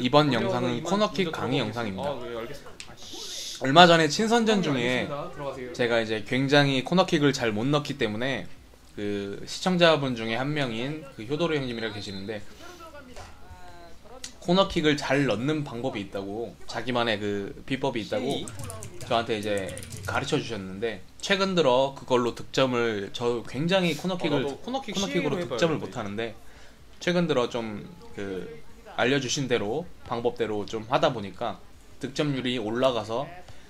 이번 영상은 코너킥 강의. 영상입니다. 아, 네. 아, 씨. 얼마 전에 친선전 중에 알겠습니다. 들어가세요. 제가 이제 굉장히 코너킥을 잘 못 넣기 때문에 그 시청자분 중에 한 명인 그 효도로 형님이라 계시는데 코너킥을 잘 넣는 방법이 있다고 자기만의 그 비법이 있다고 저한테 이제 가르쳐 주셨는데 최근 들어 그걸로 득점을 저 굉장히 코너킥을 어, 나도 코너킥 코너킥으로 득점을. 못 하는데 최근 들어 좀 그 알려주신 대로 방법대로 좀 하다 보니까 득점률이 올라가서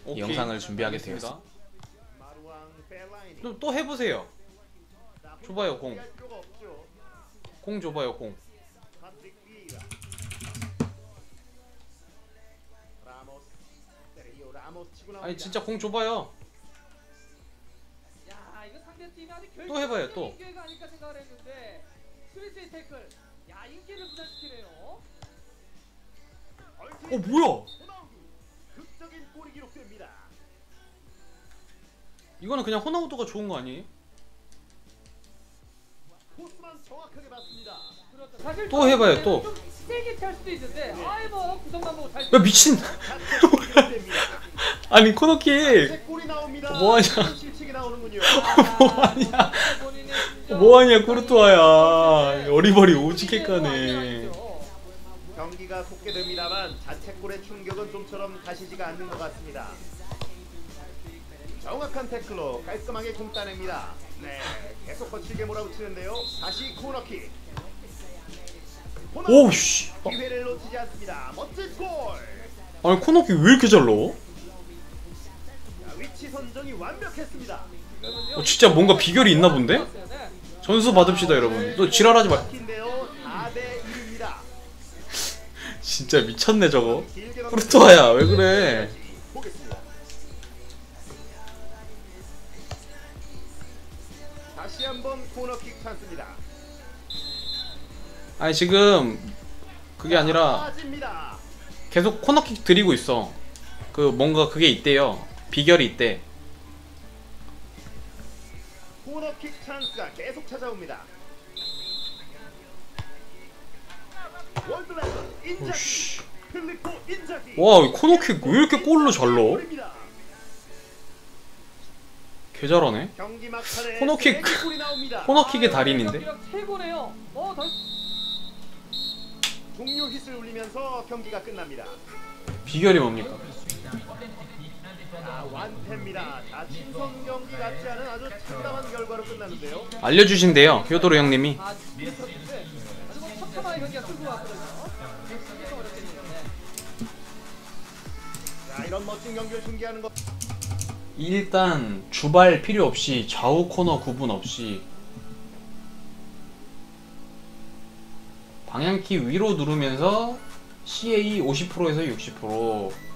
이 오케이. 영상을 준비하게. 되었습니다. 또, 또 해보세요. 줘봐요 공. 공 줘봐요 공. 아니 진짜 공 줘봐요. 또 해봐요, 또. 야 인기를 부담시키네요 어 뭐야? 이거는 그냥 호나우도가 좋은 거 아니에요? 그렇죠 또 해봐요, 또. 뭐야 미친. 아니 코너킥. 뭐하냐. 뭐하냐 뭐하냐 쿠르투아야 어리버리 오지게 까네 경기가 속게 됩니다만 자책골의 충격은 좀처럼 가시지가 않는 것 같습니다. 정확한 태클로 깔끔하게 공 따냅니다. 네, 계속 거칠게 몰아붙이는데요. 다시 코너킥. 코너킥. 오우씨 기회를 놓치지 않습니다. 멋진 골. 아니 코너킥 왜 이렇게 잘 넣어? 자, 위치 선정이 완벽했습니다. 어, 진짜 뭔가 비결이 있나 본데? 네. 전수 받읍시다 여러분 너 지랄하지 마 진짜 미쳤네 저거 쿠르투아야 왜 그래. 다시 한번 코너킥 찬스입니다. 아니 지금 그게 아니라. 계속 코너킥 드리고 있어 그 뭔가 그게 있대요 비결이 있대 코너킥 찬스가 계속 찾아옵니다. 오씨 와이 코너킥 왜 이렇게 골로 잘 넣어? 개 잘하네 코너킥. 코너킥의 달인인데? 기록 최고네요 어 더... 종료 휘슬 울리면서 경기가 끝납니다. 비결이 뭡니까? 자, 완패입니다. 자, 친선 경기 같지 않은 아주 참담한 결과로 끝났는데요. 알려주신대요 효도로 형님이 아 경기를 중계하는 것 일단 주발 필요 없이 좌우 코너 구분 없이 방향키 위로 누르면서 CA 50%에서 60%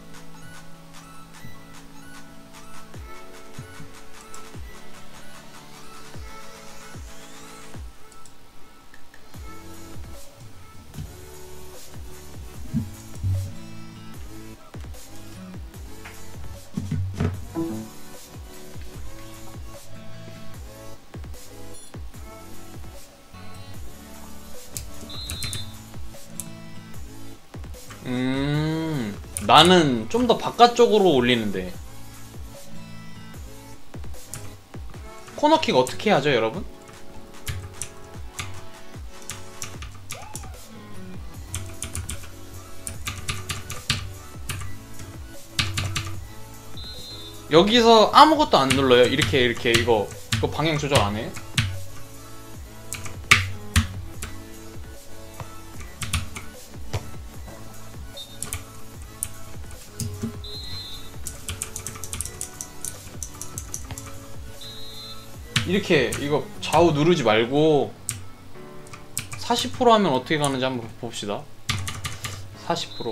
나는 좀 더 바깥쪽으로 올리는데 코너킥 어떻게 하죠 여러분? 여기서 아무것도 안 눌러요 이렇게 이렇게 이거 이거 방향 조절 안 해? 이렇게 이거 좌우 누르지 말고 40% 하면 어떻게 가는지 한번 봅시다. 40%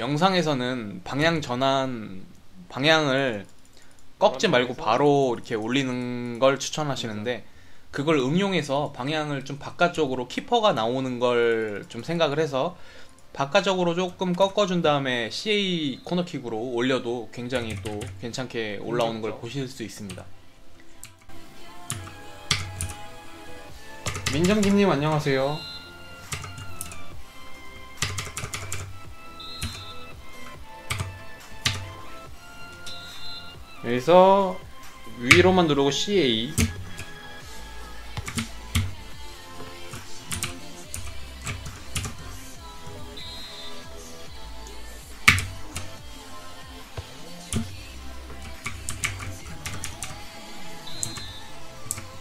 영상에서는 방향 전환 방향을 꺾지 말고 바로 이렇게 올리는 걸 추천하시는데 그걸 응용해서 방향을 좀 바깥쪽으로 키퍼가 나오는 걸 좀 생각을 해서 바깥쪽으로 조금 꺾어준 다음에 CA 코너킥으로 올려도 굉장히 또 괜찮게 올라오는 걸 보실 수 있습니다. 민정김님 안녕하세요. 여기서 위로만 누르고 CA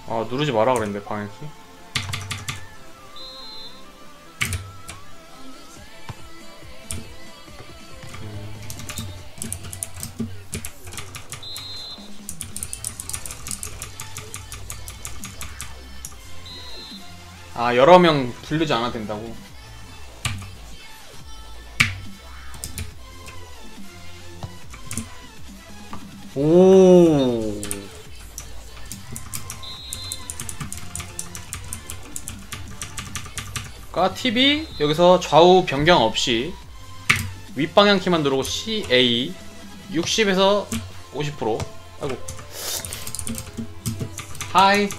아 누르지 마라 그랬는데 방향키 아 여러 명 부르지 않아도 된다고? 오. 까 TV 여기서 좌우 변경 없이 윗방향 키만 누르고 CA 60에서 50% 아이고. 하이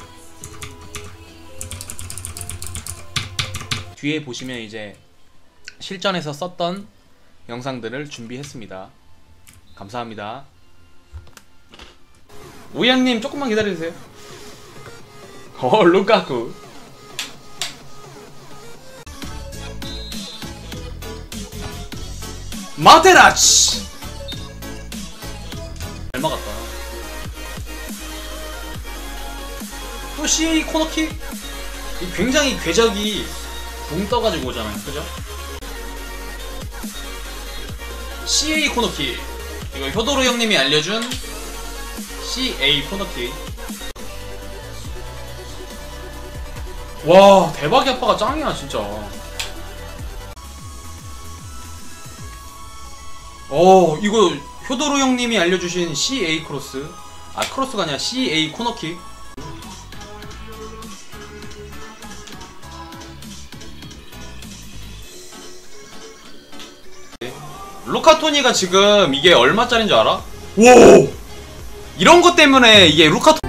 뒤에 보시면 이제 실전에서 썼던 영상들을 준비했습니다. 감사합니다. 우양님 조금만 기다려주세요. 어 루카쿠 마테라치 잘 막았다. 또 CA 코너킥 이 굉장히 궤적이 붕 떠가지고 오잖아요. 그죠? CA 코너킥. 이거 효도로 형님이 알려준 CA 코너킥. 와, 대박이 아빠가 짱이야, 진짜. 어, 이거 효도로 형님이 알려주신 CA 크로스. 아, 크로스가 아니라 CA 코너킥. 루카토니가 지금 이게 얼마짜리인 줄 알아? 오! 이런 것 때문에 이게 루카토니